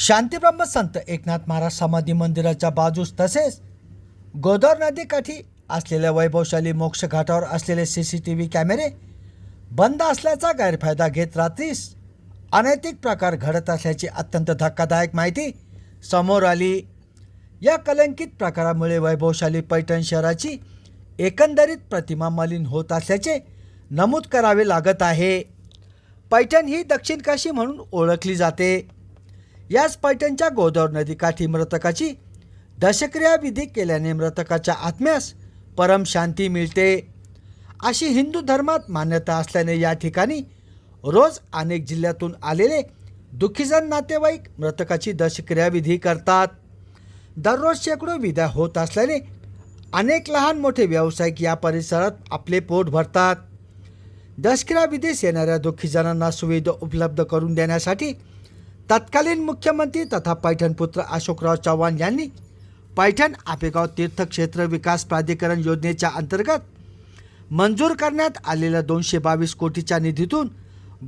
शांतीब्रह्म संत एकनाथ महाराज समाधी मंदिराच्या बाजूस तसेच गोदावर नदीकाठी असलेल्या वैभवशाली मोक्ष घाटावर असलेले सी सी टी व्ही कॅमेरे बंद असल्याचा गैरफायदा घेत रात्रीस अनैतिक प्रकार घडत असल्याची अत्यंत धक्कादायक माहिती समोर आली. या कलंकित प्रकारामुळे वैभवशाली पैठण शहराची एकंदरीत प्रतिमा मलिन होत असल्याचे नमूद करावे लागत आहे. पैठण ही दक्षिण काशी म्हणून ओळखली जाते. याच पैठणच्या गोदावर नदीकाठी मृतकाची दशक्रिया विधी केल्याने मृतकाच्या आत्म्यास परम शांती मिळते. अशी हिंदू धर्मात मान्यता असल्याने या ठिकाणी रोज अनेक जिल्ह्यातून आलेले दुःखीजन नातेवाईक मृतकाची दशक्रियाविधी करतात. दररोज शेकडो विद्या होत असल्याने अनेक लहान मोठे व्यावसायिक या परिसरात आपले पोट भरतात. दशक्रियाविधीस येणाऱ्या दुःखीजनांना सुविधा उपलब्ध करून देण्यासाठी तत्कालीन मुख्यमंत्री तथा पैठण पुत्र अशोकराव चव्हाण यांनी पैठण आपेगाव तीर्थक्षेत्र विकास प्राधिकरण योजनेच्या अंतर्गत मंजूर करण्यात आलेल्या दोनशे बावीस कोटीच्या निधीतून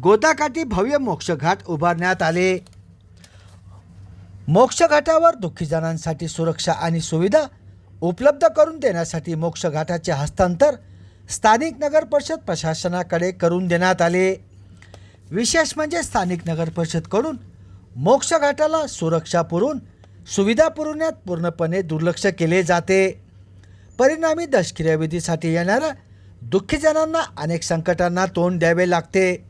गोदाकाठी भव्य मोक्षघाट उभारण्यात आले. मोक्षघाटावर दुःखीजनांसाठी सुरक्षा आणि सुविधा उपलब्ध करून देण्यासाठी मोक्षघाटाचे हस्तांतर स्थानिक नगर परिषद प्रशासनाकडे करून देण्यात आले. विशेष म्हणजे स्थानिक नगर परिषदकडून मोक्षघाटाला सुरक्षा पुरवून सुविधा पुरवण्यात पूर्णपणे दुर्लक्ष केले जाते. परिणामी दशक्रियाविधीसाठी येणाऱ्या दुःखीजनांना अनेक संकटांना तोंड द्यावे लागते.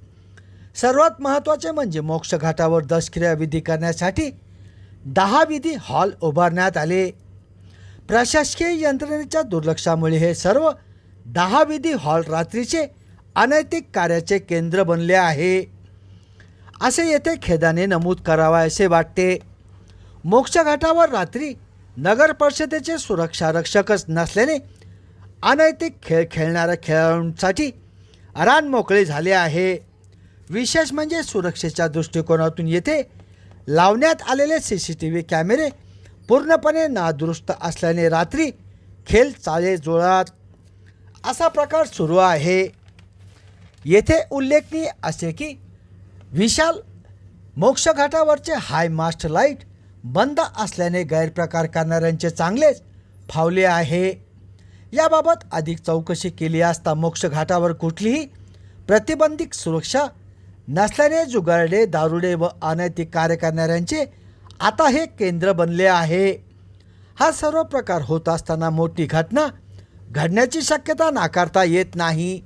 सर्वात महत्त्वाचे म्हणजे मोक्षघाटावर दशक्रियाविधी करण्यासाठी दहा विधी हॉल उभारण्यात आले. प्रशासकीय यंत्रणेच्या दुर्लक्षामुळे हे सर्व दहा विधी हॉल रात्रीचे अनैतिक कार्याचे केंद्र बनले आहे. असे येथे खेदाने नमूद करावा असे वाटते. मोक्षघाटावर रात्री नगर परिषदेचे सुरक्षा रक्षकच नसल्याने अनैतिक खेळ खेळणाऱ्या खेळाडूंसाठी रान मोकळे झाले आहे. विशेष म्हणजे सुरक्षेच्या दृष्टिकोनातून येथे लावण्यात आलेले सी सी टी व्ही कॅमेरे पूर्णपणे नादुरुस्त असल्याने रात्री खेळ चाले जुळत असा प्रकार सुरू आहे. येथे उल्लेखनीय असे की विशाल मोक्षघाटावरचे हाय मास्ट लाइट बंद असल्याने गैरप्रकार करणाऱ्यांचे चांगलेच फावले आहे. याबाबत अधिक चौकशी केली असता मोक्षघाटावर कुठलीही प्रतिबंधित सुरक्षा नसल्याने जुगारडे दारुडे व अनैतिक कार्य करणाऱ्यांचे आता हे केंद्र बनले आहे. हा सर्व प्रकार होत असताना मोठी घटना घडण्याची शक्यता नाकारता येत नाही.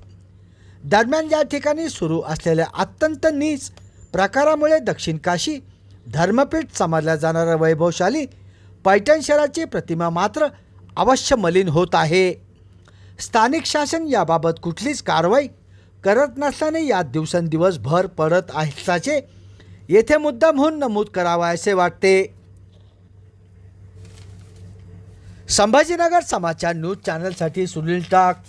दरम्यान या ठिकाणी सुरू असलेल्या अत्यंत नीच प्रकारामुळे दक्षिण काशी धर्मपीठ समजल्या जाणाऱ्या वैभवशाली पैठण शहराची प्रतिमा मात्र अवश्य मलिन होत आहे. स्थानिक शासन याबाबत कुठलीच कारवाई करत नसल्याने यात दिवसेंदिवस भर पडत असल्याचे येथे मुद्दाम होऊन नमूद करावा असे वाटते. संभाजीनगर समाचार न्यूज चॅनलसाठी सुनील टाक.